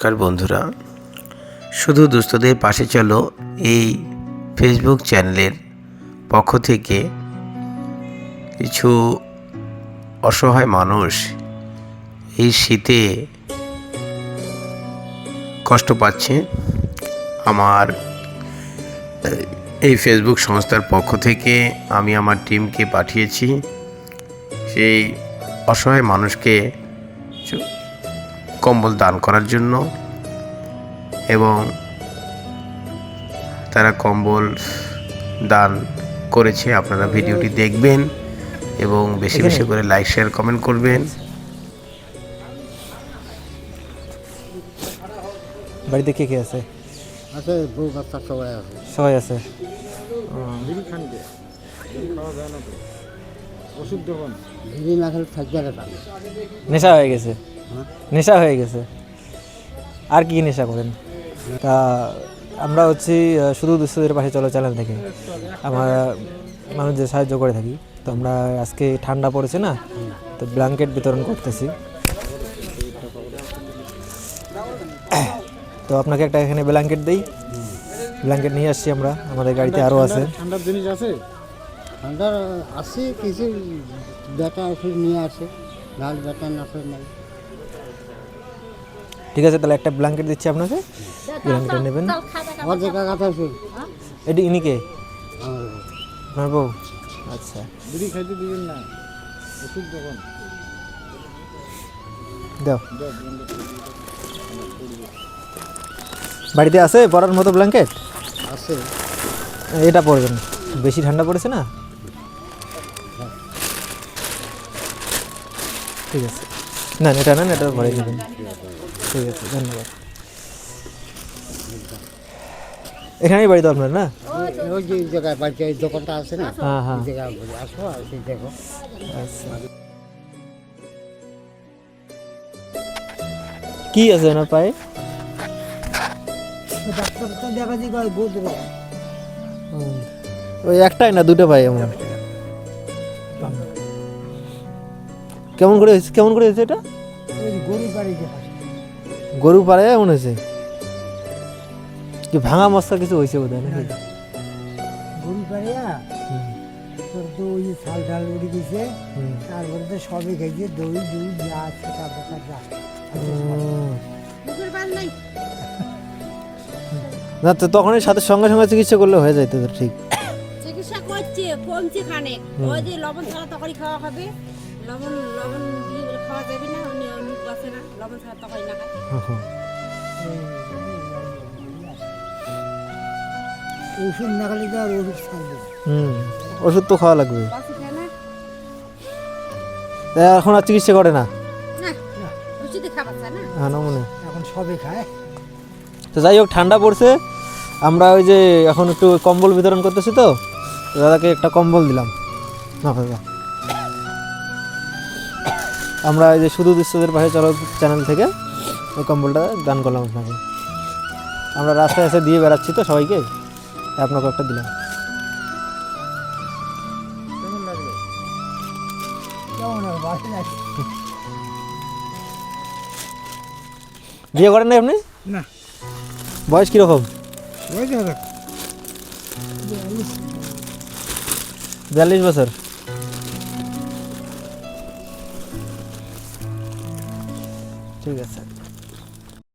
নমস্কার বন্ধুরা। শুধু দুস্থদের পাশে চলো এই ফেসবুক চ্যানেলের পক্ষ থেকে কিছু অসহায় মানুষ এই শীতে কষ্ট পাচ্ছে আমার এই ফেসবুক সংস্থার পক্ষ থেকে আমি আমার টিমকে পাঠিয়েছি। সেই অসহায় মানুষকে কম্বল দান করার জন্য এবং তারা কম্বল দান করেছে আপনারা ভিডিওটি দেখবেন এবং বেশি বেশি করে লাইক শেয়ার কমেন্ট করবেন বাড়িতে কে কে আছে আছে বউ বাচ্চা সবাই আছে সবাই আছে বিড়ি খান কে খাওয়া যায় না তো ওষুধ দেবেন বিড়ি না খেলে থাকবে না নেশা হয়ে গেছে হ্যাঁ? নেশা হয়ে গেছে। আর কি নেশা করেন? তা আমরা হচ্ছি শুধু দুস্থদের পাশে চলো চ্যানেল থেকে। আমরা মানুষদের সাহায্য করে থাকি। তো আমরা আজকে ঠান্ডা পড়েছে না তো ব্ল্যাঙ্কেট বিতরণ করতেছি। তো আপনাকে একটা এখানে ব্ল্যাঙ্কেট দেই। ব্ল্যাঙ্কেট নিয়ে আসছি আমরা আমাদের গাড়িতে আরও আছে। ঠান্ডার জিনিস আছে। ঠান্ডার আছে কিছু ব্যাটা ওষুধ নিয়ে আসে। লাল ব্যাটা নাই। ঠিক আছে তাহলে একটা ব্ল্যাঙ্কেট দিচ্ছি আপনাকে। ব্ল্যাঙ্কেটটা নেবেন। এটি ইনিকে আমার আপনার বউ? আচ্ছা। দাও। বাড়িতে আছে পরার মতো ব্ল্যাঙ্কেট আছে। এটা পরবেন। বেশি ঠান্ডা পড়েছে না? ঠিক আছে। না এটা না এটা ভরে দেবেন ঠিক আছে ধন্যবাদ। এখানেই বাড়ি তো আপনার না? ওই যে জায়গায় বাড়িতে ওই দোকানটা আছে না হ্যাঁ হ্যাঁ। জায়গায় বলি, আসো আর দেখো। আচ্ছা। কি আছে ওনার পায়ে। ওই একটাই না দুটো পায়ে এমন? কেমন করে হয়েছে কেমন করে হয়েছে এটা? ওই গরু বাড়ি গরু পাড়ে এমন হয়েছে? কি ভাঙা মস্তা কিছু হয়েছে বোধ হয় নাকি গরু পাড়িয়া তোর তো ওই ছাল ঢাল উড়ে গেছে তারপরে তো সবই খাইছে দই দই যা যা। না তো তখনই সাথে সঙ্গে সঙ্গে চিকিৎসা করলে হয়ে যাইতো তো ঠিক। চিকিৎসা করছে কমছে খানে। ওই যে লবণ ছাড়া তরকারি খাওয়া হবে। লবণ লবণ দিয়ে খাওয়া যাবে না উনি মুখ বাসে না লবণ ছাড়া তরকারি না খায় হুম, হুম। ওষুধ না খেলে তো আর ওষুধ ছাড়বে হুম ওষুধ তো খাওয়া লাগবে এখন আর চিকিৎসা করে না? হ্যাঁ এখন সবে খায়। তো যাই হোক ঠান্ডা পড়ছে। আমরা ওই যে এখন একটু কম্বল বিতরণ করতেছি তো। তো দাদাকে একটা কম্বল দিলাম। না দাদা। আমরা এই যে শুধু দৃশ্যদের পাশে চলো চ্যানেল থেকে ওই কম্বলটা দান করলাম আপনাকে। আমরা রাস্তায় এসে দিয়ে বেড়াচ্ছি তো সবাইকে আপনাকে একটা দিলাম। বিয়ে করেন না আপনি? না। বয়স কীরকম? বিয়াল্লিশ বছর। ঠিক আছে